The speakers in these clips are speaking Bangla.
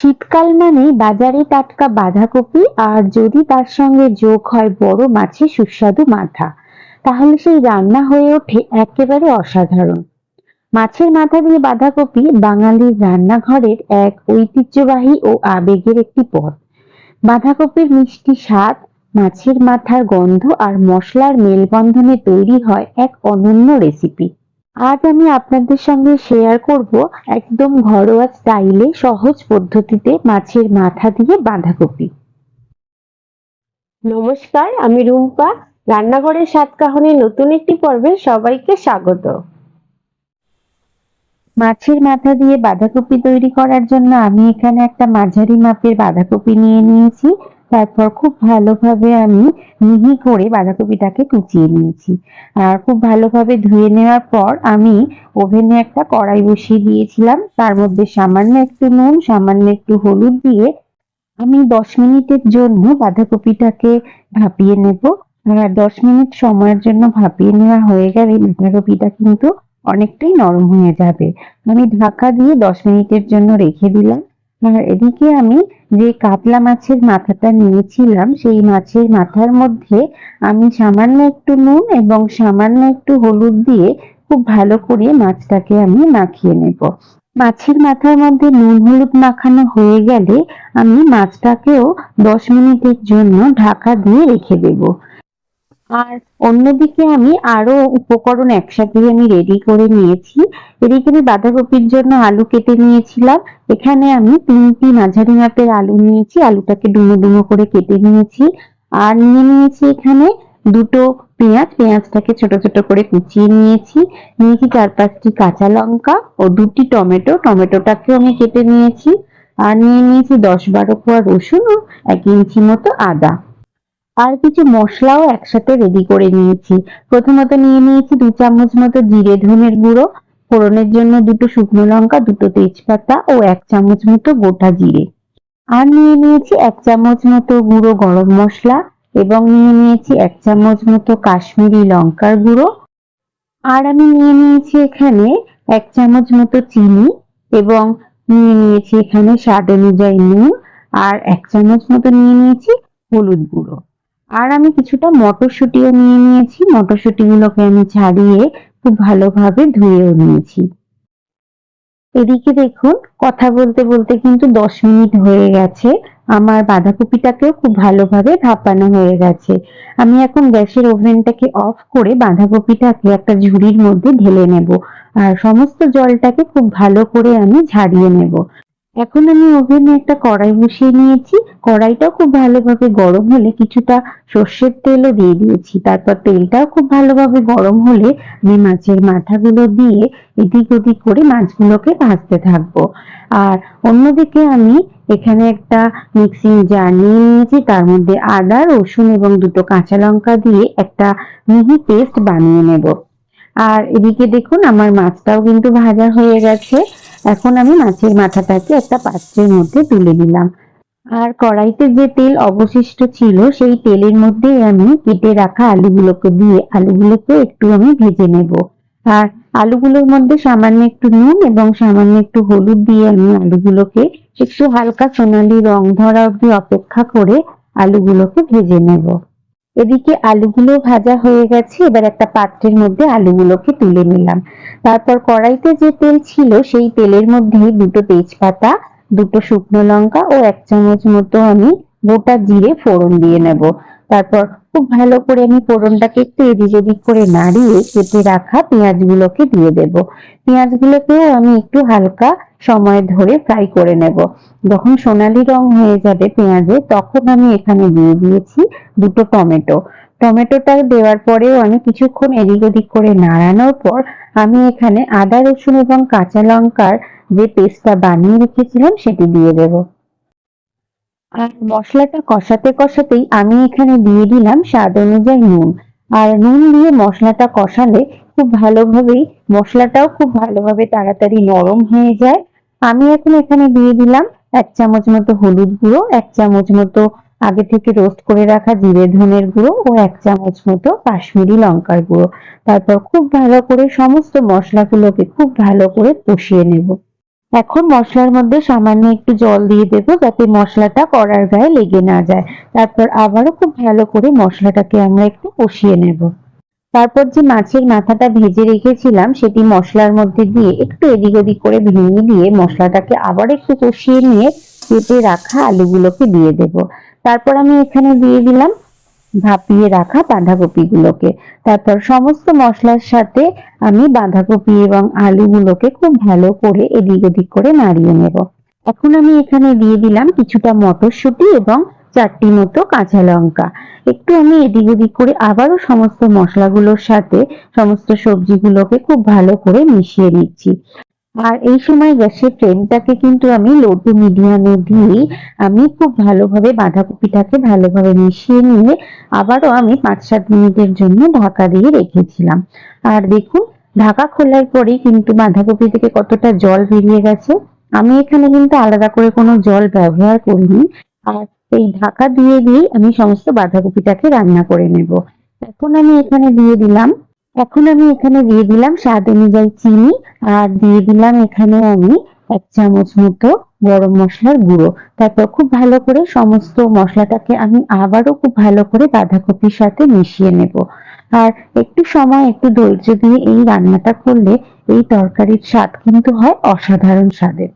শীতকাল মানেই বাজারে টাটকা বাঁধাকপি, আর যদি তার সঙ্গে যোগ হয় বড় মাছের সুস্বাদু মাথা, তাহলে সেই রান্না হয়ে ওঠে একেবারে অসাধারণ। মাছের মাথা দিয়ে বাঁধাকপি বাঙালির রান্নাঘরের এক ঐতিহ্যবাহী ও আবেগের একটি পদ বাঁধাকপির মিষ্টি স্বাদ, মাছের মাথার গন্ধ আর মশলার মেলবন্ধনে তৈরি হয় এক অনন্য রেসিপি আজ আমি আপনাদের সঙ্গে শেয়ার করব একদম ঘরোয়া স্টাইলে সহজ পদ্ধতিতে মাছের মাথা দিয়ে বাঁধাকপি। নমস্কার, আমি রুম্পা। রান্নাঘরের সাতকাহনের নতুন একটি পর্বে সবাইকে স্বাগত। মাছের মাথা দিয়ে বাঁধাকপি তৈরি করার জন্য আমি এখানে একটা মাঝারি মাপের বাঁধাকপি নিয়ে নিয়েছি। তারপর খুব ভালোভাবে আমি মিহি করে বাঁধাকপিটাকে কুচিয়ে নিয়েছি। আর খুব ভালোভাবে ধুয়ে নেওয়ার পর আমি ওভেনে একটা কড়াই বসিয়ে দিয়েছিলাম। তার মধ্যে সামান্য একটু নুন, সামান্য একটু হলুদ দিয়ে আমি দশ মিনিটের জন্য বাঁধাকপিটাকে ভাপিয়ে নেব। আর দশ মিনিট সময়ের জন্য ভাপিয়ে নেওয়া হয়ে গেলে বাঁধাকপিটা কিন্তু অনেকটাই নরম হয়ে যাবে। আমি ঢাকা দিয়ে দশ মিনিটের জন্য রেখে দিলাম। আর এদিকে আমি যে কাতলা মাছের মাথাটা নিয়েছিলাম, সেই মাছের মাথার মধ্যে আমি সামান্য একটু নুন এবং সামান্য একটু হলুদ দিয়ে খুব ভালো করে মাছটাকে আমি মাখিয়ে নেব। মাছের মাথার মধ্যে নুন হলুদ মাখানো হয়ে গেলে আমি মাছটাকেও দশ মিনিটের জন্য ঢাকা দিয়ে রেখে দেব। আর অন্যদিকে আমি আরও উপকরণ একসাথে আমি রেডি করে নিয়েছি। এদিকে আমি বাঁধাকপির জন্য আলু কেটে নিয়েছিলাম। এখানে আমি তিনটি মাঝারি মাপের আলু নিয়েছি। আলুটাকে ডুমো ডুমো করে কেটে নিয়েছি। আর নিয়ে নিয়েছি এখানে দুটো পেঁয়াজ। পেঁয়াজটাকে ছোট ছোট করে কুচিয়ে নিয়েছি। নিয়েছি চার পাঁচটি কাঁচা লঙ্কা ও দুটি টমেটো। টমেটোটাকেও আমি কেটে নিয়েছি। আর নিয়ে নিয়েছি দশ বারো কোয়া রসুন ও এক ইঞ্চি মতো আদা। আর কিছু মশলাও একসাথে রেডি করে নিয়েছি। প্রথমত নিয়ে নিয়েছি দু চামচ মতো জিরে ধনের গুঁড়ো। ফোড়নের জন্য দুটো শুকনো লঙ্কা, দুটো তেজপাতা ও এক চামচ মতো গোটা জিরে। আর নিয়ে নিয়েছি এক চামচ মতো গুঁড়ো গরম মশলা এবং নিয়ে নিয়েছি এক চামচ মতো কাশ্মীরি লঙ্কার গুঁড়ো। আর আমি নিয়ে নিয়েছি এখানে এক চামচ মতো চিনি এবং নিয়ে নিয়েছি এখানে স্বাদ অনুযায়ী নুন। আর এক চামচ মতো নিয়ে নিয়েছি হলুদ গুঁড়ো। আর আমি কিছুটা মটরশুঁটিও নিয়ে নিয়েছি। মটরশুঁটিগুলোকে আমি ছাড়িয়ে খুব ভালোভাবে ধুয়েও নিয়েছি। এদিকে দেখুন, কথা বলতে বলতে কিন্তু দশ মিনিট হয়ে গেছে। আমার বাঁধাকপিটাকেও খুব ভালোভাবে ভাপানো হয়ে গেছে। আমি এখন গ্যাসের ওভেনটাকে অফ করে বাঁধাকপিটাকে একটা ঝুড়ির মধ্যে ঢেলে নেব। আর সমস্ত জলটাকে খুব ভালো করে আমি ঝাড়িয়ে নেব। এখন আমি ওভেনে একটা কড়াই বসিয়ে নিয়েছি। কড়াইটাও খুব ভালোভাবে গরম হলে কিছুটা সর্ষের তেলও দিয়ে দিয়েছি। তারপর তেলটাও খুব ভালোভাবে গরম হলে আমি মাছের মাথাগুলো দিয়ে এদিক ওদিক করে মাছগুলোকে ভাজতে থাকব। আর অন্যদিকে আমি এখানে একটা মিক্সিং জার নিয়ে নিয়েছি। তার মধ্যে আদা, রসুন এবং দুটো কাঁচা লঙ্কা দিয়ে একটা মিহি পেস্ট বানিয়ে নেব। আর এদিকে দেখুন, আমার মাছটাও কিন্তু ভাজা হয়ে গেছে। এখন আমি মাছের মাথাটাকে একটা পাত্রের মধ্যে তুলে নিলাম। আর কড়াইতে যে তেল অবশিষ্ট ছিল, সেই তেলের মধ্যে আমি কেটে রাখা আলুগুলোকে দিয়ে আলুগুলোকে একটু আমি ভেজে নেব। আর আলুগুলোর মধ্যে সামান্য একটু নুন এবং সামান্য একটু হলুদ দিয়ে আমি আলুগুলোকে একটু হালকা সোনালি রং ধরা অব্দি অপেক্ষা করে আলুগুলোকে ভেজে নেব। এদিকে আলুগুলো ভাজা হয়ে গেছে, এবার একটা পাত্রের মধ্যে আলুগুলোকে তুলে নিলাম। তারপর কড়াইতে যে তেল ছিল, সেই তেলের মধ্যে দুটো তেজপাতা, দুটো শুকনো লঙ্কা ও এক চামচ মতো আমি গোটা জিরে ফোড়ন দিয়ে নেব। তারপর খুব ভালো করে আমি ফোড়নটাকে একটু এদিক ওদিক করে নাড়িয়ে কেটে রাখা পেঁয়াজগুলোকে দিয়ে দেব। পেঁয়াজগুলোকেও আমি একটু হালকা সময় ধরে ফ্রাই করে নেব। যখন সোনালি রং হয়ে যাবে পেঁয়াজে, তখন আমি এখানে দিয়ে দিয়েছি দুটো টমেটো। টমেটোটা দেওয়ার পরেও আমি কিছুক্ষণ এদিক ওদিক করে নাড়ানোর পর আমি এখানে আদা রসুন এবং কাঁচা লঙ্কার যে পেস্টটা বানিয়ে রেখেছিলাম, সেটি দিয়ে দেব। আর মশলাটা কষাতে কষাতেই আমি এখানে দিয়ে দিলাম স্বাদ অনুযায়ী নুন। আর নুন দিয়ে মশলাটা কষালে খুব ভালোভাবেই, মশলাটাও খুব ভালোভাবে তাড়াতাড়ি নরম হয়ে যায়। আমি এখন এখানে দিয়ে দিলাম এক চামচ মতো হলুদ গুঁড়ো, এক চামচ মতো আগে থেকে রোস্ট করে রাখা জিরে ধনের গুঁড়ো ও এক চামচ মতো কাশ্মীরি লঙ্কার গুঁড়ো। তারপর খুব ভালো করে সমস্ত মশলাগুলোকে খুব ভালো করে কষিয়ে নেব। এখন মশলার মধ্যে সামান্য একটু জল দিয়ে দেবো যাতে মশলাটা কড়ার গায়ে লেগে না যায়। তারপর আবারও খুব ভালো করে মশলাটাকে আমরা একটু কষিয়ে নেব। তারপর যে মাছের মাথাটা ভেজে রেখেছিলাম, সেটি মশলার মধ্যে দিয়ে একটু এদিক ওদিক করে ভেঙে দিয়ে মশলাটাকে আবার একটু কষিয়ে নিয়ে কেটে রাখা আলুগুলোকে দিয়ে দেব। তারপর আমি এখানে দিয়ে দিলাম ভাপিয়ে রাখা বাঁধাকপিগুলোকে। তারপর সমস্ত মশলার সাথে আমি বাঁধাকপি এবং আলুগুলোকে খুব ভালো করে এদিক ওদিক করে নাড়িয়ে নেব। এখন আমি এখানে দিয়ে দিলাম কিছুটা মটরশুঁটি এবং চারটি মতো কাঁচা লঙ্কা। একটু আমি এদিক ওদিক করে আবারও সমস্ত মশলাগুলোর সাথে সমস্ত সবজিগুলোকে খুব ভালো করে মিশিয়ে নিচ্ছি। আর এই সময় গ্যাসের ফ্লেমটাকে কিন্তু আমি লো টু মিডিয়ামে দিয়ে আমি খুব ভালোভাবে বাঁধাকপিটাকে ভালোভাবে মিশিয়ে নিয়ে আবারও আমি পাঁচ সাত মিনিটের জন্য ঢাকা দিয়ে রেখেছিলাম। আর দেখুন, ঢাকা খোলার পরেই কিন্তু বাঁধাকপি থেকে কতটা জল বেরিয়ে গেছে। আমি এখানে কিন্তু আলাদা করে কোনো জল ব্যবহার করিনি। আর এই ঢাকা দিয়ে দিয়ে আমি সমস্ত বাঁধাকপিটাকে রান্না করে নেব। এখন আমি এখানে দিয়ে দিলাম এখন আমি এখানে দিয়ে দিলাম স্বাদ অনুযায়ী চিনি, আর দিয়ে দিলাম এখানে আমি এক চামচ মতো গরম মশলার গুঁড়ো। তারপর খুব ভালো করে সমস্ত মশলাটাকে আমি আবারও খুব ভালো করে বাঁধাকপির সাথে মিশিয়ে নেব। আর একটু সময়, একটু ধৈর্য দিয়ে এই রান্নাটা করলে এই তরকারির স্বাদ কিন্তু হয় অসাধারণ স্বাদের।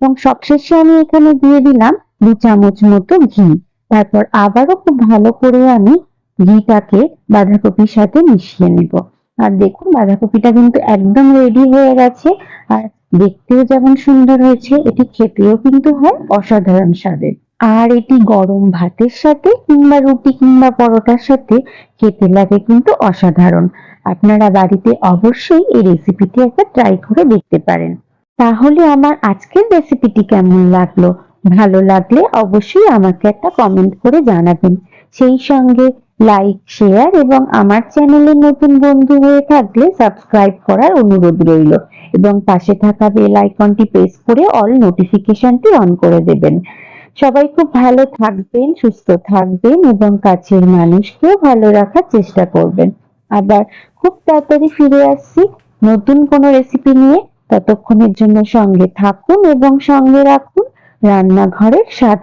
এবং সবশেষে আমি এখানে দিয়ে দিলাম দু চামচ মতো ঘি। তারপর আবারও খুব ভালো করে আমি ঘিটাকে বাঁধাকপির সাথে মিশিয়ে নেব। আর দেখুন, বাঁধাকপিটা কিন্তু একদম রেডি হয়ে গেছে। আর দেখতেও যেমন সুন্দর হয়েছে, এটি খেতেও কিন্তু হয় অসাধারণ স্বাদের। আর এটি গরম ভাতের সাথে কিংবা রুটি কিংবা পরোটার সাথে খেতে লাগে কিন্তু অসাধারণ। আপনারা বাড়িতে অবশ্যই এই রেসিপিটি একটা ট্রাই করে দেখতে পারেন। তাহলে আমার আজকের রেসিপিটি কেমন লাগল? ভালো লাগলে অবশ্যই আমাকে একটা কমেন্ট করে জানাবেন। সেই সঙ্গে লাইক শেয়ার এবং আমার চ্যানেলে নতুন বন্ধু হয়ে থাকলে সাবস্ক্রাইব করার অনুরোধ রইল এবং পাশে থাকা বেল আইকনটি প্রেস করে অল নোটিফিকেশনটি অন করে দেবেন। সবাই খুব ভালো থাকবেন, সুস্থ থাকবেন এবং কাছের মানুষকেও ভালো রাখার চেষ্টা করবেন। আবার খুব তাড়াতাড়ি ফিরে আসছি নতুন কোনো রেসিপি নিয়ে। ততক্ষণের জন্য সঙ্গে থাকুন এবং সঙ্গে রাখুন। রান্নাঘরের স্বাদ